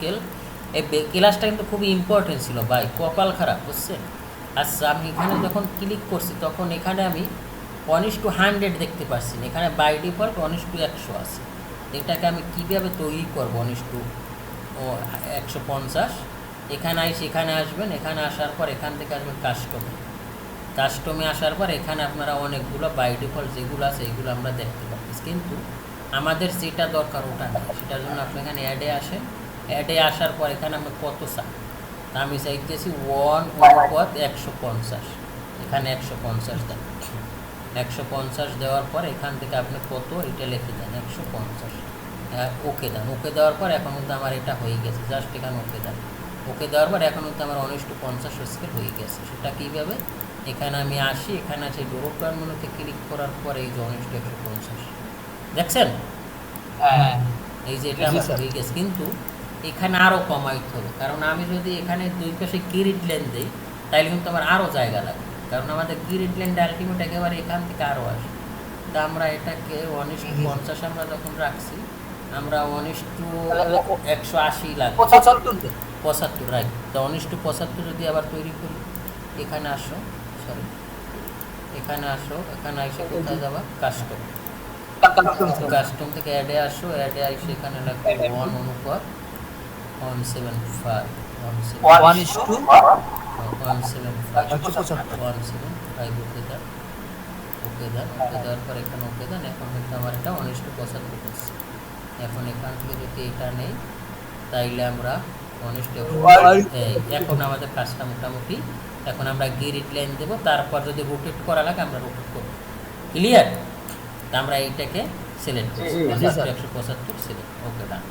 Scale এই ক্লাসটা কিন্তু খুবই ইম্পর্টেন্ট ছিল, ভাই। কপাল খারাপ, বুঝছেন? আচ্ছা আমি এখানে যখন ক্লিক করছি, তখন এখানে আমি ইস টু হান্ড্রেড দেখতে পাচ্ছি না। এখানে বাই ডিফল্ট ইস টু একশো আছে। এটাকে আমি কীভাবে তৈরি করব ইস টু ও, একশো পঞ্চাশ। এখানে আইসি, এখানে আসবেন। এখানে আসার পর এখান থেকে আসবেন কাস্টমে কাস্টমে আসার পর এখানে আপনারা অনেকগুলো বাই ডিফল্ট যেগুলো আছে, এগুলো আমরা দেখতে পাচ্ছি। কিন্তু আমাদের যেটা দরকার, ওটা নেই। সেটার জন্য আপনি এখানে অ্যাডে আসেন। অ্যাডে আসার পর এখানে আমরা কত চাই আমি চাইতেছি ওয়ান অনুপাত একশো পঞ্চাশ। এখানে একশো পঞ্চাশ দেন। একশো পঞ্চাশ দেওয়ার পর এখান থেকে আপনি কত? এটা লিখে দেন একশো পঞ্চাশ। ওকে দেন। ওকে দেওয়ার পর এখন কিন্তু আমার এটা হয়ে গেছে। জাস্ট এখানে ওকে দেন। ওকে দেওয়ার পর এখন কিন্তু আমার উনিশ টু পঞ্চাশ স্কেল হয়ে গেছে। সেটা কীভাবে? এখানে আমি আসি এখানে আছে ডোরোপ্লান মনোতে ক্লিক করার পর এই যে উনিশ টু একশো পঞ্চাশ। দেখছেন? হ্যাঁ। এই যে এটা আমার হয়ে গেছে। কিন্তু এখানে আরও কমাইতে হবে। কারণ আমি যদি এখানে দুই পাশে কিরিট লেন দিই তাহলে কিন্তু আমার আরও জায়গা লাগবে। কারণ আমাদের কিরিট লেনটা আলটিমেট একেবারে এখান থেকে আরও আসে তা আমরা এটাকে জি। পঞ্চাশ আমরা যখন রাখছি আমরা ওয়ানিশ টু একশো আশি লাগবে। পঁচাত্তর। পঁচাত্তর তো উনিশ টু পঁচাত্তর যদি আবার তৈরি করি এখানে আসো সরি এখানে আসো এখানে এসে কোথায় যাবা? কাস্টম কাস্টম থেকে। অ্যাডে আসো অ্যাডে এসে এখানে লাগবে ওয়ান অনুপাত one seven five one seven one five one okay then পর এখানে ওকে দেন এখন কিন্তু আমার পঁচাত্তর এখন থেকে যদি এটা নেই তাইলে আমরা টু এখন আমাদের কাজটা মোটামুটি এখন আমরা গিরিট লাইন দেবো তারপর যদি রোটেট করা লাগে আমরা রোটেট করব ক্লিয়ার আমরা এইটাকে সিলেক্ট করছি। একশো পঁচাত্তর সিলেক্ট ওকে ডান